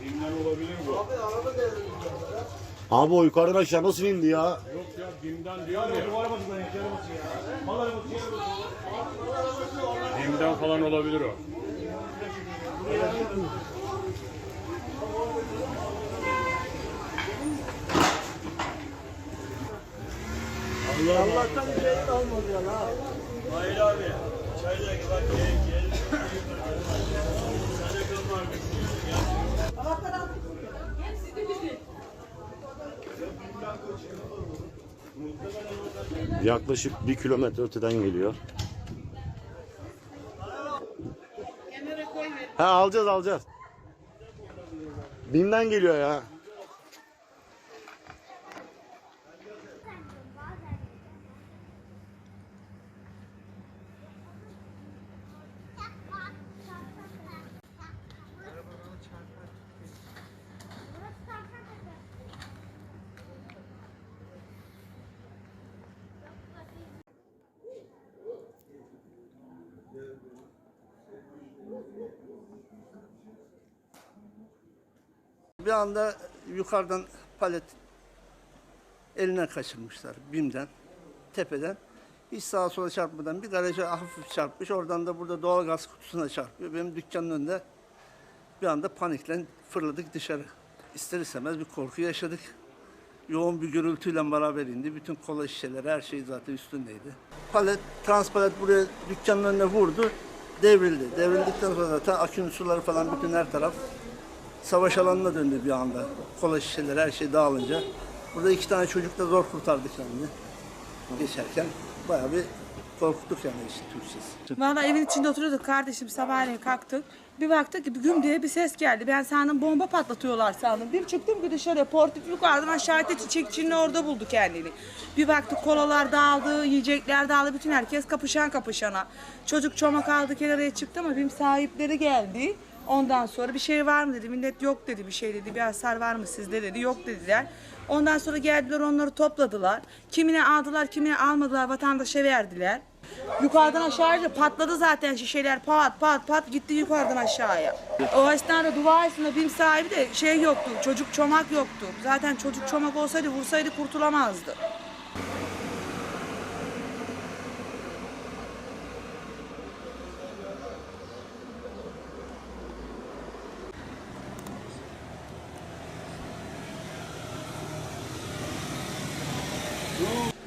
Bim'den olabilir bu. Abi o yukarıdan aşağı nasıl indi ya? Yok ya Bim'den diyor ya. Bim'den falan olabilir o. Allah'tan bir şey kalmadı ya la. Hayır abi. Çayda bak gel gel. Yaklaşık bir kilometre öteden geliyor. Ha alacağız alacağız. Bim'den geliyor ya. Bir anda yukarıdan palet eline kaçırmışlar BİM'den, tepeden. Hiç sağa sola çarpmadan bir garaja hafif çarpmış. Oradan da burada doğal gaz kutusuna çarpıyor. Benim dükkanın önünde bir anda panikle fırladık dışarı. İster istemez bir korku yaşadık. Yoğun bir gürültüyle beraber indi. Bütün kola şişeleri, her şey zaten üstündeydi. Palet, transpalet buraya dükkanın önüne vurdu. Devrildi. Devrildikten sonra zaten akünün suları falan bütün her taraf savaş alanına döndü bir anda. Kola şişeleri her şey dağılınca. Burada iki tane çocuk da zor kurtardı kendini. Geçerken bayağı bir korkuttuk yani işte Türkçesi. Valla evin içinde oturuyorduk kardeşim sabahleyin kalktık. Bir baktık ki güm diye bir ses geldi. Ben sandım bomba patlatıyorlar sandım. Bir çıktım ki dışarıya portif yukarıdan aşağıda çiçekçinin orada buldu kendini. Bir baktık kolalar dağıldı, yiyecekler dağıldı. Bütün herkes kapışan kapışana. Çocuk çomak aldı kenaraya çıktı ama benim sahipleri geldi. Ondan sonra bir şey var mı dedi. Millet yok dedi bir şey dedi. Bir hasar var mı sizde dedi. Yok dediler. Ondan sonra geldiler onları topladılar. Kimine aldılar kimine almadılar vatandaşa verdiler. Yukarıdan aşağıya patladı zaten şişeler pat pat pat gitti yukarıdan aşağıya. O esnada dua üstünde BİM sahibi de şey yoktu çocuk çomak yoktu. Zaten çocuk çomak olsaydı vursaydı kurtulamazdı. Ooh.